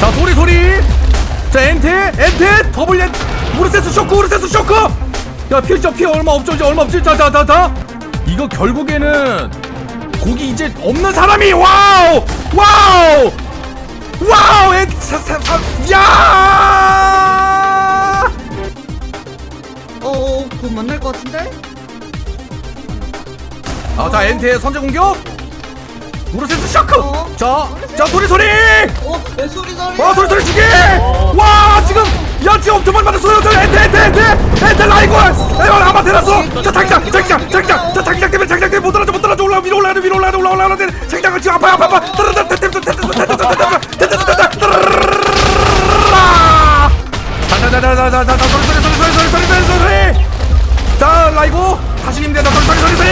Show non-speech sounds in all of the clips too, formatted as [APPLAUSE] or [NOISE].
자 소리 소리. 자 엔테 엔테 더블 엔 우르세스 쇼크 우르세스 쇼크. 야 피했죠 피 얼마 없죠? 이제 얼마 없지? 자자자자. 이거 결국에는 고기 이제 없는 사람이 와우! 와우! 와우! 엔사사 야 그거 만날 것 같은데? 아 자 엔테 선제 공격! 우르세스 쇼크! 어? 자 자 소리 소리! 어? 내 소리 소리! 와 소리 소리 죽이 와 지금 야 지금 엄청 많이 맞았어요. 저 엔테 엔테 엔테 엔테 라이고 에이 아마 테라스 자 자기장 자기장! 자기장 자 자기장 때문에 자기장 때문에 못 떨어져 못 떨어져. 올라 위로 올라가는 위로 올라가는 올라 올라가는 자기장을 지금 아파 아파 아파 다시 힘내다 소리 소리 소리 소리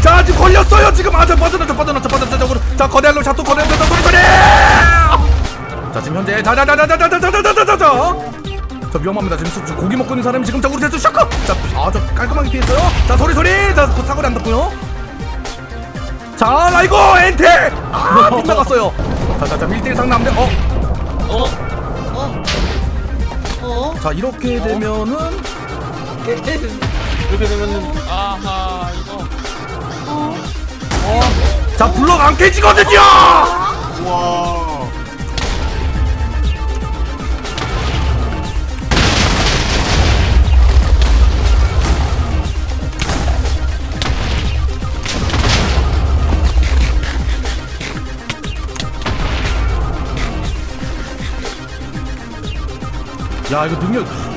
자 지금 걸렸어요 지금 아저 빠져나저 빠져나저 빠져나저 자 거대할로 자또 거대할로 소리 소리 자 지금 현재 자자자자자자자자자자자 자 위험합니다 지금 수- 고기 먹고 있는 사람이 지금 자 우리 제수 샤크 자아저 깔끔하게 피했어요 자 소리 소리 자그 사거리 안 닿고요 자 라이고 엔테 아 빗나갔어요 자자자 1대1 상남대 어자 어? 어? 이렇게 되면은 이렇게 되면은 아하 이거. 자 블럭 안 깨지거든요! 와. 야 이거 능력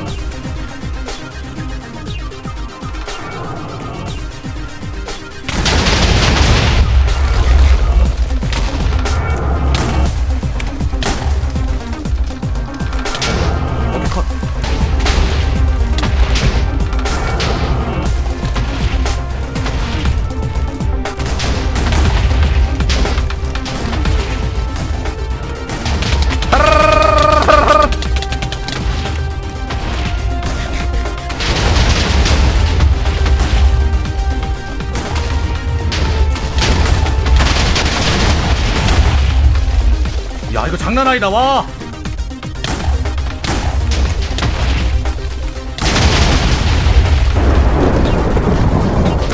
이거 장난 아니다 와.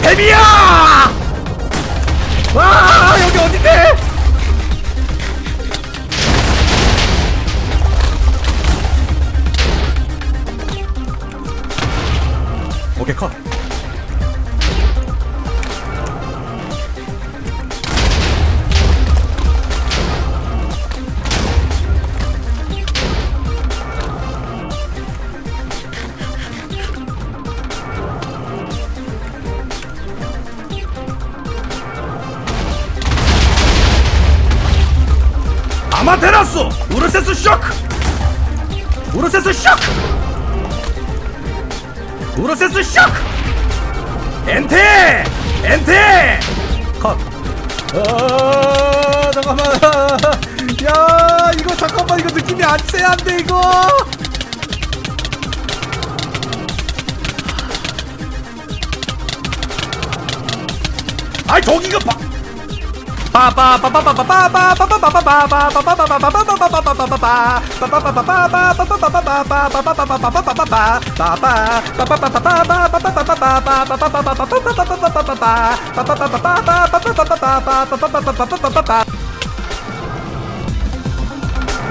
데비야! 와 여기 어딘데? 오케이 컷 아마테라스 우르세스 쇼크! 우르세스 쇼크! 우르세스 쇼크! 엔테! 엔테! 컷! 아, 잠깐만. [LAUGHS] 야 이거 잠깐만 이거 느낌이 안 세한데 이거? 아이 저기가 봐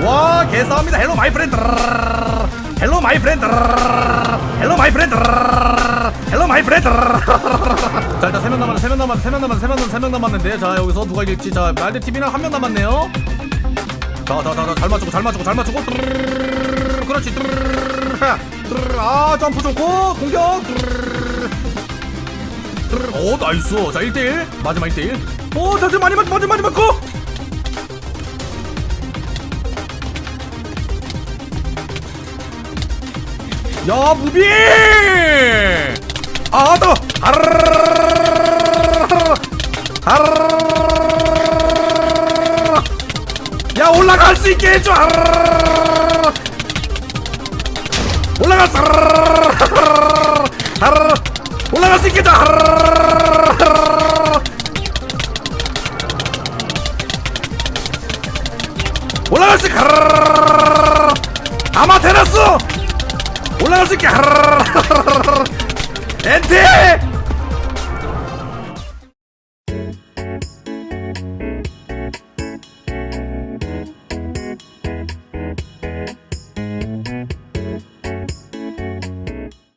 와 개싸움니다. 헬로 마이 프렌드 헬로 마이 프렌드 헬로 마이 프렌드 헬로 마이 프렌드 자 일단 세명 남았네 세명 남았네 세명 남았네 세명 남았네 세명 남았는데 자 여기서 누가 이길지. 자 말대 TV랑 한 명 남았네요. 자자자자 잘 맞추고 잘 맞추고 잘 맞추고. 그렇지. 아 점프 좋고 공격. 오 나이스. 자 1대1 마지막 1대1 오자 지금 많이 많이 많이 맞고 야 무비 아더 야 올라갈 수 있게 해줘 올라갔어 올라갈 수 있겠다 올라갈 수 있게 아마 테라스 올라갈 수 있게 Enti!